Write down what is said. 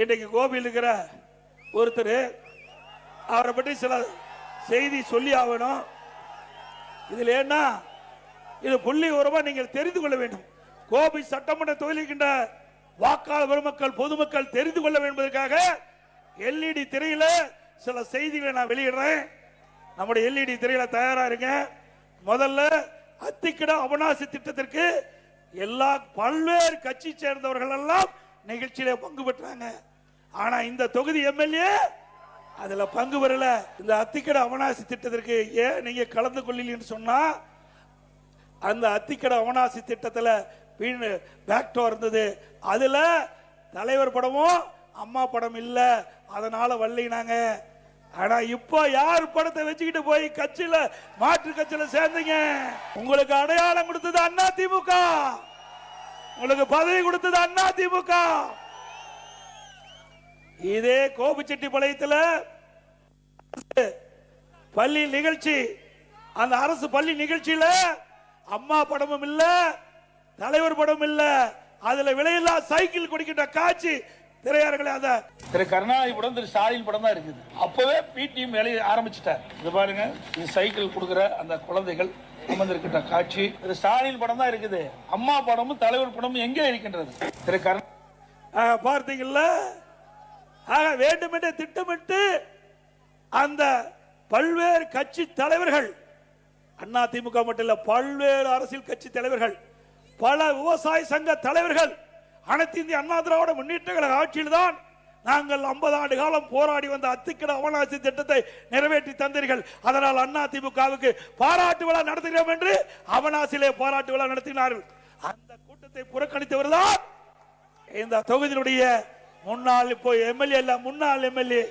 இன்றைக்கு கோபியில் இருக்கிற ஒருத்தர் அவரை பற்றி சில செய்தி சொல்லி ஆகணும். இதில் என்ன இது புள்ளி உரமாக நீங்கள் தெரிந்து கொள்ள வேண்டும். கோபி சட்டமன்ற தொகுதிக்கின்ற வாக்காளர் பெருமக்கள் பொதுமக்கள் தெரிந்து கொள்ள வேண்டும் என்பதற்காக எல்இடி திரையில சில செய்திகளை நான் வெளியிடுறேன். நம்முடைய எல்இடி திரையில தயாரா இருங்க. முதல்ல அத்திக்கிட அவனாசி திட்டத்திற்கு எல்லா பல்வேறு கட்சி சேர்ந்தவர்கள் எல்லாம் நிகழ்ச்சியில பங்கு பெற்றாங்க. ஆனா இந்த தொகுதி எம்எல்ஏ அதுல பங்கு பெறல. இந்த அத்திக்கட அவனாசி திட்டத்திற்கு ஏன் நீங்க கலந்து கொள்ளலன்னு சொன்னா அந்த அத்திக்கட அவனாசி திட்டத்துல வீண் பேக்டோ இருந்தது. அதுல தலைவர் படமும் அம்மா படம் இல்ல. அதனால வள்ளினாங்க ஆனா இப்போ யார் படத்தை வச்சுக்கிட்டு போய் கட்சியில மாற்று கட்சியில சேர்ந்தீங்க? உங்களுக்கு அடையாளம் கொடுத்தது அண்ணா திமுக. உங்களுக்கு பதவி கொடுத்தது அண்ணா திமுக. இதே கோபிச்செட்டிப்பாளையத்துல பள்ளி நிகழ்ச்சி அந்த அரசு பள்ளி நிகழ்ச்சியில அம்மா படமும் இல்ல தலைவர் படமும் இல்ல. அதுல விலையில்லா சைக்கிள் கொடுக்கின்ற காட்சி திரையார்களே அத திரு கருணாநிதி படம் திரு ஸ்டாலின் படம் தான் இருக்குது. அப்பவே பிடிஎம் வேலையை ஆரம்பிச்சிட்டார். இது பாருங்க இது சைக்கிள் கொடுக்குற அந்த குழந்தைகள் அமர்ந்திருக்கின்ற காட்சி. திரு ஸ்டாலின் படம் தான் இருக்குது. அம்மா படமும் தலைவர் படமும் எங்கே இருக்கின்றது? திரு கருணா ஆக, பார்த்தீங்கல்ல? ஆக வேண்டுமென்றே திட்டமிட்டு அந்த பல்வேறு கட்சி தலைவர்கள் அண்ணா திமுக மட்டும் இல்ல பல்வேறு அரசியல் கட்சி தலைவர்கள் பல விவசாய சங்க தலைவர்கள் அனைத்து இந்திய அண்ணா திராவிட முன்னேற்ற கழக ஆட்சியில் தான் நாங்கள் 50 ஆண்டு காலம் போராடி வந்த அத்திக்கட அவனாசி திட்டத்தை நிறைவேற்றி தந்தீர்கள். அதனால் அண்ணா திமுகவுக்கு பாராட்டு விழா நடத்துகிறோம் என்று அவனாசிலே பாராட்டு விழா நடத்தினார்கள். அந்த கூட்டத்தை புறக்கணித்தவர் தான் இந்த தொகுதியினுடைய முன்னாள் இப்போ எம்எல்ஏ இல்ல முன்னாள் எம்எல்ஏ.